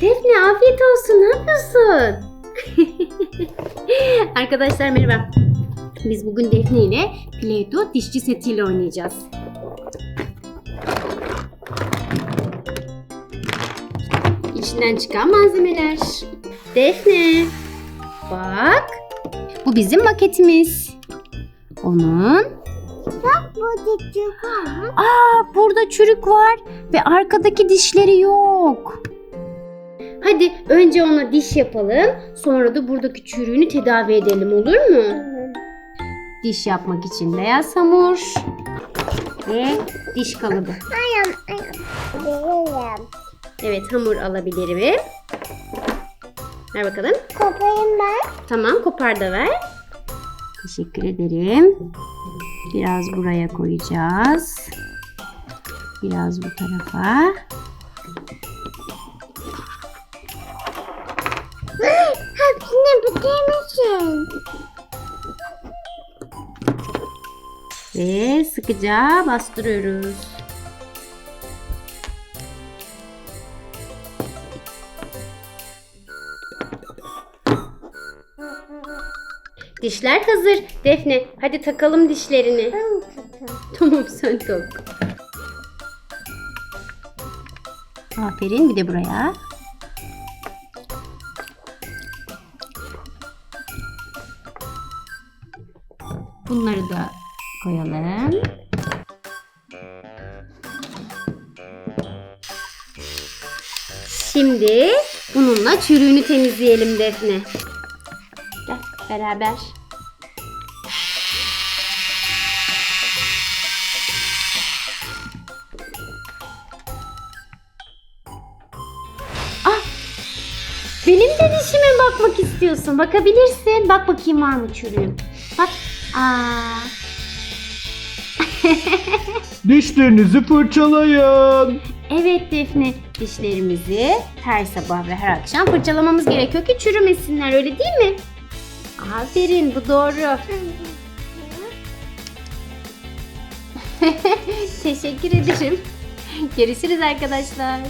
Defne afiyet olsun. Ne yapıyorsun? Arkadaşlar merhaba. Biz bugün Defne ile Play-Doh dişçi setiyle oynayacağız. İçinden çıkan malzemeler. Defne. Bak. Bu bizim maketimiz. Onun. Bu küçük var. Aa burada çürük var ve arkadaki dişleri yok. Hadi önce ona diş yapalım. Sonra da buradaki çürüğünü tedavi edelim olur mu? Diş yapmak için beyaz hamur ve diş kalıbı. Ayağım. Veririm. Evet hamur alabilirim. Ver bakalım. Kopayım ben. Tamam kopar da ver. Teşekkür ederim. Biraz buraya koyacağız. Biraz bu tarafa. Hepsini bitirmişsin. Ve sıkıca bastırıyoruz. Dişler hazır. Defne hadi takalım dişlerini. Tamam sen tak. Aferin bir de buraya. Bunları da koyalım. Şimdi bununla çürüğünü temizleyelim Defne. Beraber. Ah! Benim de dişime bakmak istiyorsun. Bakabilirsin. Bak bakayım var mı çürüğüm. Bak. Aa. Dişlerinizi fırçalayın. Evet Defne. Dişlerimizi her sabah ve her akşam fırçalamamız gerekiyor ki çürümesinler. Öyle değil mi? Aferin bu doğru. Teşekkür ederim. Görüşürüz arkadaşlar.